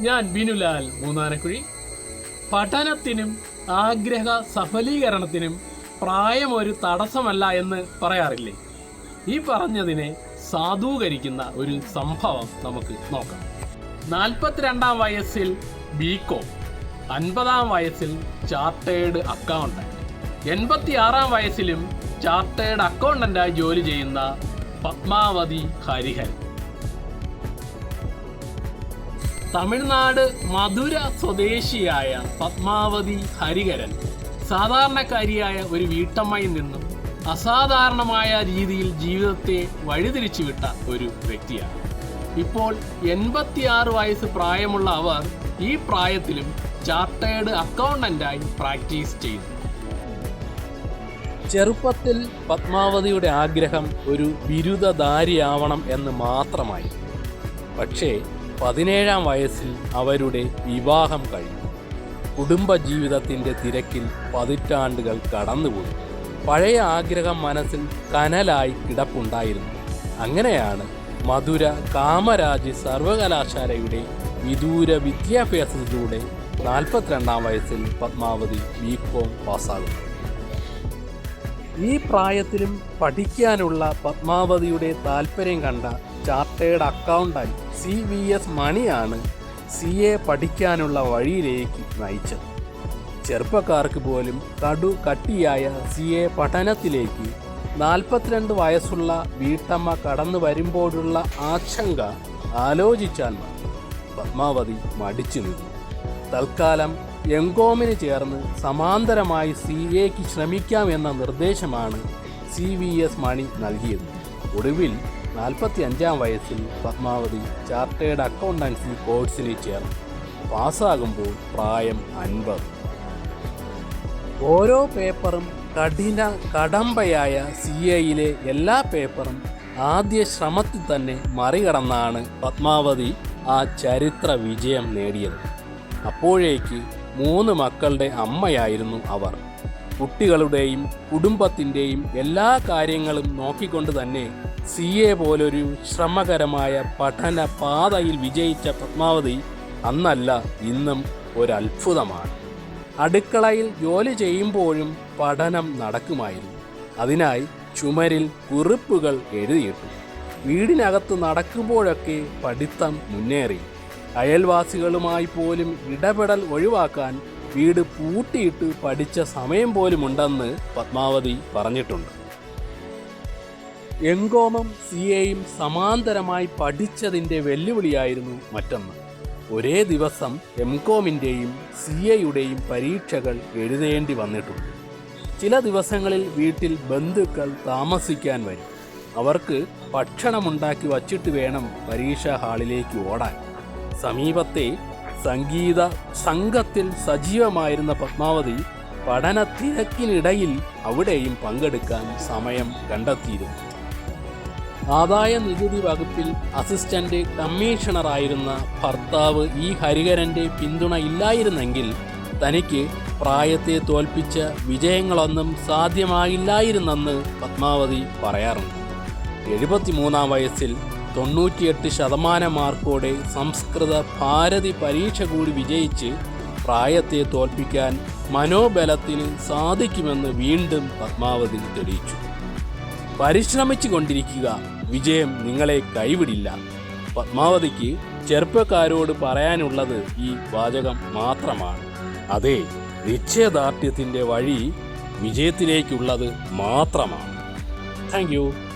ഞാൻ ബിനുലാൽ മൂന്നാനക്കുഴി. പഠനത്തിനും ആഗ്രഹ സഫലീകരണത്തിനും പ്രായം ഒരു തടസ്സമല്ല എന്ന് പറയാറില്ലേ? ഈ പറഞ്ഞതിനെ സാധൂകരിക്കുന്ന ഒരു സംഭവം നമുക്ക് നോക്കാം. നാൽപ്പത്തിരണ്ടാം വയസ്സിൽ ബികോം അൻപതാം വയസ്സിൽ ചാർട്ടേഡ് അക്കൗണ്ടന്റ് എൺപത്തിയാറാം വയസ്സിലും ചാർട്ടേഡ് അക്കൗണ്ടന്റായി ജോലി ചെയ്യുന്ന പത്മാവതി ഹരിഹരൻ. തമിഴ്നാട് മധുര സ്വദേശിയായ പത്മാവതി ഹരിഹരൻ സാധാരണക്കാരിയായ ഒരു വീട്ടമ്മയിൽ നിന്നും അസാധാരണമായ രീതിയിൽ ജീവിതത്തെ വഴിതിരിച്ചുവിട്ട ഒരു വ്യക്തിയാണ്. ഇപ്പോൾ എൺപത്തിയാറ് വയസ്സ് പ്രായമുള്ള അവർ ഈ പ്രായത്തിലും ചാർട്ടേഡ് അക്കൗണ്ടന്റായി പ്രാക്ടീസ് ചെയ്തു. ചെറുപ്പത്തിൽ പത്മാവതിയുടെ ആഗ്രഹം ഒരു ബിരുദധാരിയാവണം എന്ന് മാത്രമായി. പക്ഷേ പതിനേഴാം വയസ്സിൽ അവരുടെ വിവാഹം കഴിഞ്ഞു. കുടുംബജീവിതത്തിന്റെ തിരക്കിൽ പതിറ്റാണ്ടുകൾ കടന്നുപോയി. പഴയ ആഗ്രഹം മനസ്സിൽ കനലായി കിടപ്പുണ്ടായിരുന്നു. അങ്ങനെയാണ് മധുര കാമരാജ് സർവകലാശാലയുടെ വിദൂര വിദ്യാഭ്യാസത്തിലൂടെ നാൽപ്പത്തിരണ്ടാം വയസ്സിൽ പത്മാവതി ബി കോം പാസ്സാകുന്നു ഈ പ്രായത്തിലും പഠിക്കാനുള്ള പത്മാവതിയുടെ താല്പര്യം കണ്ട chartered accountant C V S മണിയാണ് സി എ പഠിക്കാനുള്ള വഴിയിലേക്ക് നയിച്ചത്. ചെറുപ്പക്കാർക്ക് പോലും കടു കട്ടിയായ സി എ പഠനത്തിലേക്ക് നാൽപ്പത്തിരണ്ട് വയസ്സുള്ള വീട്ടമ്മ കടന്നു വരുമ്പോഴുള്ള ആശങ്ക ആലോചിച്ചാൽ മതി. പത്മാവതി മടിച്ചു നിന്നു. തൽക്കാലം എങ്കോമിന് ചേർന്ന് സമാന്തരമായി സി എക്ക് ശ്രമിക്കാമെന്ന നിർദ്ദേശമാണ് സി വി എസ് മണി നൽകിയത്. ഒടുവിൽ നാൽപ്പത്തി അഞ്ചാം വയസ്സിൽ പത്മാവതി ചാർട്ടേഡ് അക്കൗണ്ടൻസി കോഴ്സിന് ചേർന്നു. പാസ്സാകുമ്പോൾ പ്രായം അൻപത്. ഓരോ പേപ്പറും കഠിന കടമ്പയായ സി എയിലെ എല്ലാ പേപ്പറും ആദ്യ ശ്രമത്തിൽ തന്നെ മറികടന്നാണ് പത്മാവതി ആ ചരിത്ര വിജയം നേടിയത്. അപ്പോഴേക്ക് മൂന്ന് മക്കളുടെ അമ്മയായിരുന്നു അവർ. കുട്ടികളുടെയും കുടുംബത്തിന്റെയും എല്ലാ കാര്യങ്ങളും നോക്കിക്കൊണ്ട് തന്നെ സി എ പോലൊരു ശ്രമകരമായ പഠന പാതയിൽ വിജയിച്ച പത്മാവതി അന്നല്ല ഇന്നും ഒരത്ഭുതമാണ്. അടുക്കളയിൽ ജോലി ചെയ്യുമ്പോഴും പഠനം നടക്കുമായിരുന്നു. അതിനായി ചുമരിൽ കുറിപ്പുകൾ എഴുതിയിട്ടു. വീടിനകത്ത് നടക്കുമ്പോഴൊക്കെ പഠിത്തം മുന്നേറി. അയൽവാസികളുമായി പോലും ഇടപെടൽ ഒഴിവാക്കാൻ വീട് പൂട്ടിയിട്ട് പഠിച്ച സമയം പോലുമുണ്ടെന്ന് പത്മാവതി പറഞ്ഞിട്ടുണ്ട്. എങ്കോമം സി എയും സമാന്തരമായി പഠിച്ചതിന്റെ വെല്ലുവിളിയായിരുന്നു മറ്റൊന്ന്. ഒരേ ദിവസം എം കോമിന്റെയും സി എയുടെയും പരീക്ഷകൾ എഴുതേണ്ടി വന്നിട്ടുണ്ട്. ചില ദിവസങ്ങളിൽ വീട്ടിൽ ബന്ധുക്കൾ താമസിക്കാൻ വരും. അവർക്ക് ഭക്ഷണമുണ്ടാക്കി വച്ചിട്ട് വേണം പരീക്ഷാ ഹാളിലേക്ക് ഓടാൻ. സമീപത്തെ സംഗീത സംഘത്തിൽ സജീവമായിരുന്ന പത്മാവതി പഠന തിരക്കിനിടയിൽ അവിടെയും പങ്കെടുക്കാൻ സമയം കണ്ടെത്തിയിരുന്നു. ആദായ നികുതി വകുപ്പിൽ അസിസ്റ്റന്റ് കമ്മീഷണറായിരുന്ന ഭർത്താവ് ഈ ഹരിഹരന്റെ പിന്തുണ ഇല്ലായിരുന്നെങ്കിൽ തനിക്ക് പ്രായത്തെ തോൽപ്പിച്ച വിജയങ്ങളൊന്നും സാധ്യമായില്ലായിരുന്നെന്ന് പത്മാവതി പറയാറുണ്ട്. എഴുപത്തിമൂന്നാം വയസ്സിൽ തൊണ്ണൂറ്റിയെട്ട് ശതമാനം മാർക്കോടെ സംസ്കൃത ഭാരതി പരീക്ഷ കൂടി വിജയിച്ച് പ്രായത്തെ തോൽപ്പിക്കാൻ മനോബലത്തിന് സാധിക്കുമെന്ന് വീണ്ടും പത്മാവതി തെളിയിച്ചു. പരിശ്രമിച്ചു കൊണ്ടിരിക്കുക വിജയം നിങ്ങളെ കൈവിടില്ല. പത്മാവതിക്ക് ചെറുപ്പക്കാരോട് പറയാനുള്ളത് ഈ വാചകം മാത്രമാണ്. അതെ നിശ്ചയദാർഢ്യത്തിന്റെ വഴി വിജയത്തിലേക്കുള്ളത് മാത്രമാണ്. താങ്ക്